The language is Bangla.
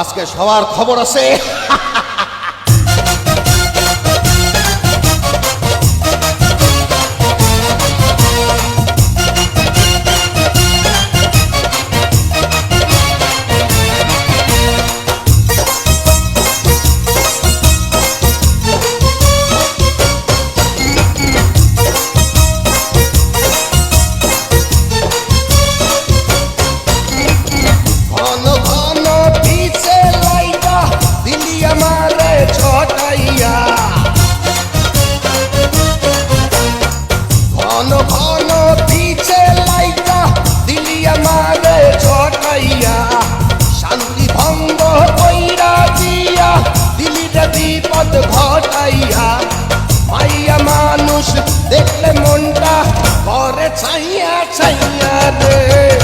আজকে সবার খবর আছে। ঘন ঘন পিছে লাইকা, দিলি আমারে ছটাইয়া শান্তি ভঙ্গ কইরা দিয়া দিলিটা বিপদ ঘটাইয়া। মাইয়া মানুষ, দেখলে মনটা করে ছাইয়া ছাইয়া রে।